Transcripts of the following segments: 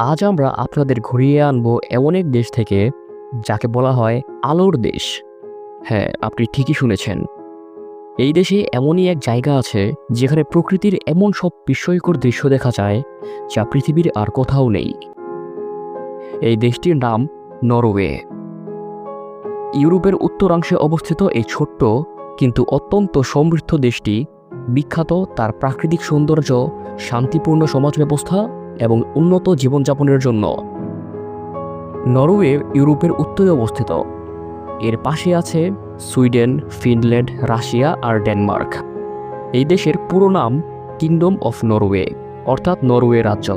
আজ আমরা আপনাদের ঘুরিয়ে আনব এমন এক দেশ থেকে, যাকে বলা হয় আলোর দেশ। হ্যাঁ আপনি ঠিকই শুনেছেন। এই দেশে এমনই এক জায়গা আছে, যেখানে প্রকৃতির এমন সব বিস্ময়কর দৃশ্য দেখা যায়, যা পৃথিবীর আর কোথাও নেই। এই দেশটির নাম নরওয়ে। ইউরোপের উত্তরাংশে অবস্থিত এই ছোট্ট, কিন্তু অত্যন্ত সমৃদ্ধ দেশটি বিখ্যাত তার প্রাকৃতিক সৌন্দর্য, শান্তিপূর্ণ সমাজ ব্যবস্থা এবং উন্নত জীবনযাপনের জন্য। নরওয়ে ইউরোপের উত্তরে অবস্থিত। এর পাশে আছে সুইডেন, ফিনল্যান্ড, রাশিয়া আর ডেনমার্ক। এই দেশের পুরো নাম কিংডম অফ নরওয়ে অর্থাৎ নরওয়ে রাজ্য।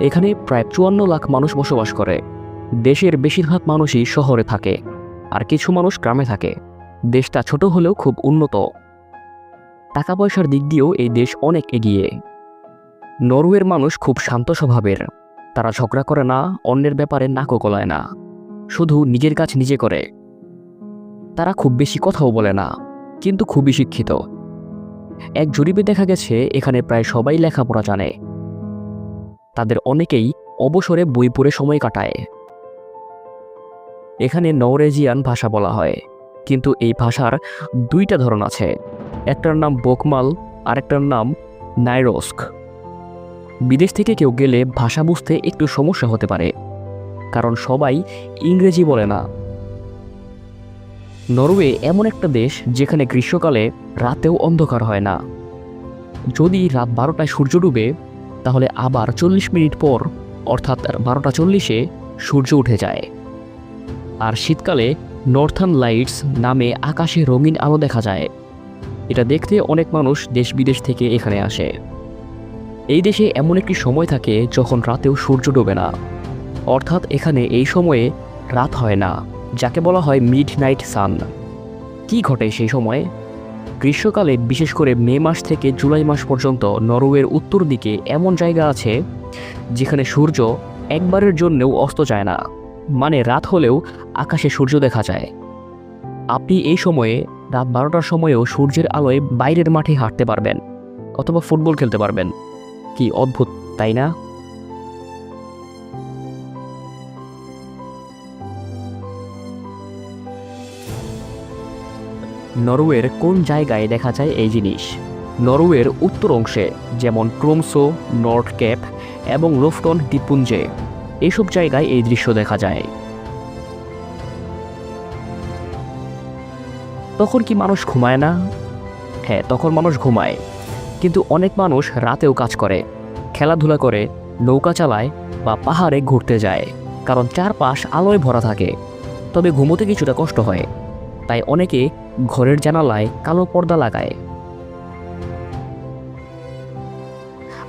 এখানে প্রায় চুয়ান্ন লাখ মানুষ বসবাস করে। দেশের বেশিরভাগ মানুষই শহরে থাকে, আর কিছু মানুষ গ্রামে থাকে। দেশটা ছোট হলেও খুব উন্নত। টাকা পয়সার দিক দিয়েও এই দেশ অনেক এগিয়ে। নরওয়ের মানুষ খুব শান্ত স্বভাবের। তারা ঝগড়া করে না, অন্যের ব্যাপারে নাকও গলায় না। শুধু নিজের কাজ নিজে করে। তারা খুব বেশি কথাও বলে না, কিন্তু খুবই শিক্ষিত। এক জরিপে দেখা গেছে, এখানে প্রায় সবাই লেখাপড়া জানে। তাদের অনেকেই অবসরে বই পড়ে সময় কাটায়। এখানে নওরেজিয়ান ভাষা বলা হয়, কিন্তু এই ভাষার দুইটা ধরন আছে। একটার নাম বোকমাল, আরেকটার নাম নাইরোস্ক। বিদেশ থেকে কেউ গেলে ভাষা বুঝতে একটু সমস্যা হতে পারে, কারণ সবাই ইংরেজি বলে না। নরওয়ে এমন একটা দেশ যেখানে গ্রীষ্মকালে রাতেও অন্ধকার হয় না। যদি রাত বারোটায় সূর্য ডুবে, তাহলে আবার চল্লিশ মিনিট পর, অর্থাৎ বারোটা চল্লিশে, সূর্য উঠে যায়। আর শীতকালে নর্থার্ন লাইটস নামে আকাশে রঙিন আলো দেখা যায়। এটা দেখতে অনেক মানুষ দেশ বিদেশ থেকে এখানে আসে। এই দেশে এমন একটি সময় থাকে যখন রাতেও সূর্য ডোবে না। অর্থাৎ এখানে এই সময়ে রাত হয় না, যাকে বলা হয় মিড নাইট সান। কী ঘটে সেই সময়ে? গ্রীষ্মকালে, বিশেষ করে মে মাস থেকে জুলাই মাস পর্যন্ত নরওয়ের উত্তর দিকে এমন জায়গা আছে যেখানে সূর্য একবারের জন্যও অস্ত যায় না মানে রাত হলেও আকাশে সূর্য দেখা যায়। আপনি এই সময়ে রাত বারোটার সময়েও সূর্যের আলোয় বাইরের মাঠে হাঁটতে পারবেন, অথবা ফুটবল খেলতে পারবেন। কি অদ্ভুত, তাই না? নরওয়ের কোন জায়গায় দেখা যায় এই জিনিস? নরওয়ের উত্তর অংশে, যেমন ক্রোমসো, নর্থ ক্যাপ এবং লোফটন দ্বীপপুঞ্জে এইসব জায়গায় এই দৃশ্য দেখা যায়। তখন কি মানুষ ঘুমায় না? হ্যাঁ তখন মানুষ ঘুমায়। কিন্তু অনেক মানুষ রাতেও কাজ করে, খেলাধুলা করে, নৌকা চালায় বা পাহাড়ে ঘুরতে যায়, কারণ চারপাশ আলোয় ভরা থাকে। তবে ঘুমোতে কিছুটা কষ্ট হয়, তাই অনেকে ঘরের জানালায় কালো পর্দা লাগায়।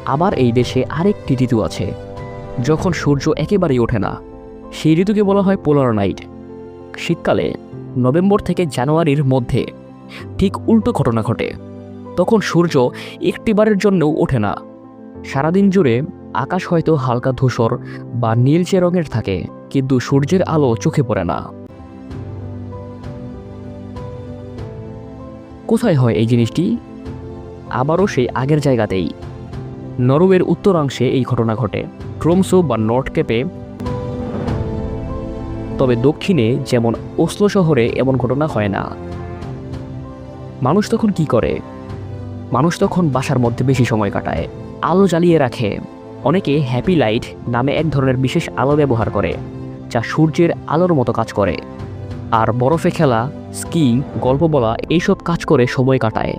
আবার এই দেশে আরেকটি ঋতু আছে, যখন সূর্য একেবারেই ওঠে না। সেই ঋতুকে বলা হয় পোলার নাইট। শীতকালে নভেম্বর থেকে জানুয়ারির মধ্যে ঠিক উল্টো ঘটনা ঘটে। তখন সূর্য একটিবারের জন্যও ওঠে না। সারাদিন জুড়ে আকাশ হয়তো হালকা ধূসর বা নীলচে রঙের থাকে, কিন্তু সূর্যের আলো চোখে পড়ে না। কোথায় হয় এই জিনিসটি? আবারও সেই আগের জায়গাতেই। নরওয়ের উত্তরাংশে এই ঘটনা ঘটে। ট্রোমসো বা নর্থ ক্যাপে। তবে দক্ষিণে যেমন ওসলো শহরে এমন ঘটনা হয় না। মানুষ তখন কি করে? মানুষ তখন বাসার মধ্যে বেশি সময় কাটায়। আলো জ্বালিয়ে রাখে। অনেকে হ্যাপি লাইট নামে এক ধরনের বিশেষ আলো ব্যবহার করে, যা সূর্যের আলোর মতো কাজ করে। আর বরফে খেলা স্কিং গল্প বলা এইসব কাজ করে সময় কাটায়।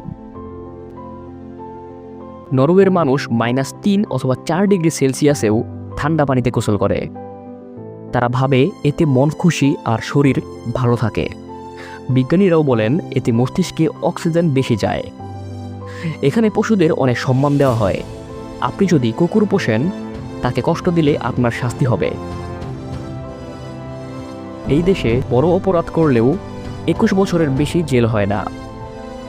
নরওয়ের মানুষ মাইনাস তিন অথবা চার ডিগ্রি সেলসিয়াসেও ঠান্ডা পানিতে গোসল করে। তারা ভাবে এতে মন খুশি আর শরীর ভালো থাকে। বিজ্ঞানীরাও বলেন, এতে মস্তিষ্কে অক্সিজেন বেশি যায়। এখানে পশুদের অনেক সম্মান দেওয়া হয়। আপনি যদি কুকুর পোষেন, তাকে কষ্ট দিলে আপনার শাস্তি হবে। এই দেশে বড় অপরাধ করলেও একুশ বছরের বেশি জেল হয় না।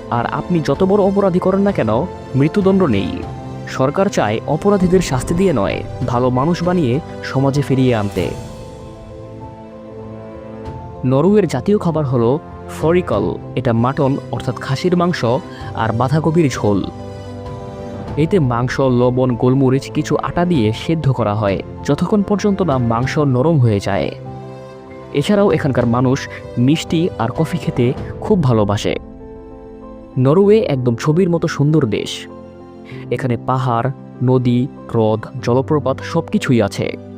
আর আপনি যত বড় অপরাধী করেন না কেন, মৃত্যুদণ্ড নেই। সরকার চায় অপরাধীদের শাস্তি দিয়ে নয়, ভালো মানুষ বানিয়ে সমাজে ফিরিয়ে আনতে। নরওয়ের জাতীয় খাবার হলো ফরিকল। এটা মাটন, অর্থাৎ খাসির মাংস আর বাঁধাকপির ঝোল। এতে মাংস, লবণ, গোলমরিচ, কিছু আটা দিয়ে সেদ্ধ করা হয়, যতক্ষণ পর্যন্ত না মাংস নরম হয়ে যায়। এছাড়াও এখানকার মানুষ মিষ্টি আর কফি খেতে খুব ভালোবাসে। নরওয়ে একদম ছবির মতো সুন্দর দেশ। এখানে পাহাড়, নদী, হ্রদ, জলপ্রপাত সব কিছুই আছে।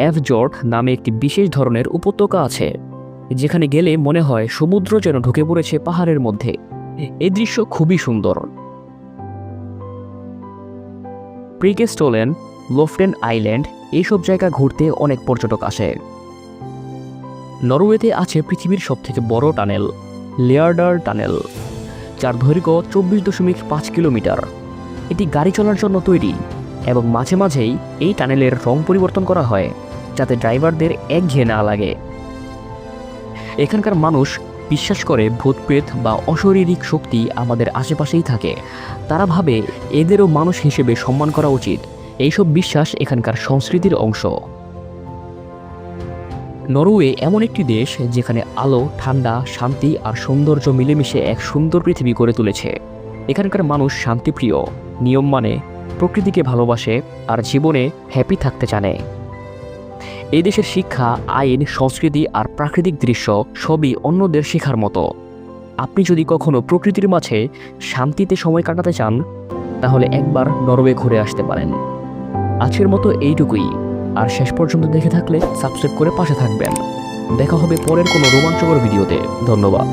অ্যাভজর্ড নামে একটি বিশেষ ধরনের উপত্যকা আছে, যেখানে গেলে মনে হয় সমুদ্র যেন ঢুকে পড়েছে পাহাড়ের মধ্যে। এই দৃশ্য খুবই সুন্দর। প্রিকেস্টোলেন, লোফটেন আইল্যান্ড এইসব জায়গা ঘুরতে অনেক পর্যটক আসে। নরওয়েতে আছে পৃথিবীর সবথেকে বড় টানেল, লেয়ার্ডার টানেল, যার দৈর্ঘ্য চব্বিশ দশমিক পাঁচ কিলোমিটার। এটি গাড়ি চলার জন্য তৈরি এবং মাঝে মাঝেই এই টানেলের রং পরিবর্তন করা হয়। যাতে ড্রাইভারদের একঘেয়ে না লাগে। এখানকার মানুষ বিশ্বাস করে ভূতপ্রেত বা অশারীরিক শক্তি আমাদের আশেপাশেই থাকে। তারা ভাবে এদেরও মানুষ হিসেবে সম্মান করা উচিত। এইসব বিশ্বাস এখানকার সংস্কৃতির অংশ। নরওয়ে এমন একটি দেশ যেখানে আলো, ঠান্ডা, শান্তি আর সৌন্দর্য মিলেমিশে এক সুন্দর পৃথিবী গড়ে তুলেছে। এখানকার মানুষ শান্তিপ্রিয়, নিয়ম মানে প্রকৃতিকে ভালোবাসে আর জীবনে হ্যাপি থাকতে জানে। এই দেশের শিক্ষা, আইন, সংস্কৃতি আর প্রাকৃতিক দৃশ্য সবই অন্যদের শেখার মতো। আপনি যদি কখনো প্রকৃতির মাঝে শান্তিতে সময় কাটাতে চান, তাহলে একবার নরওয়ে ঘুরে আসতে পারেন। আজকের মতো এইটুকুই। আর শেষ পর্যন্ত দেখে থাকলে সাবস্ক্রাইব করে পাশে থাকবেন। দেখা হবে পরের কোনো রোমাঞ্চকর ভিডিওতে। ধন্যবাদ।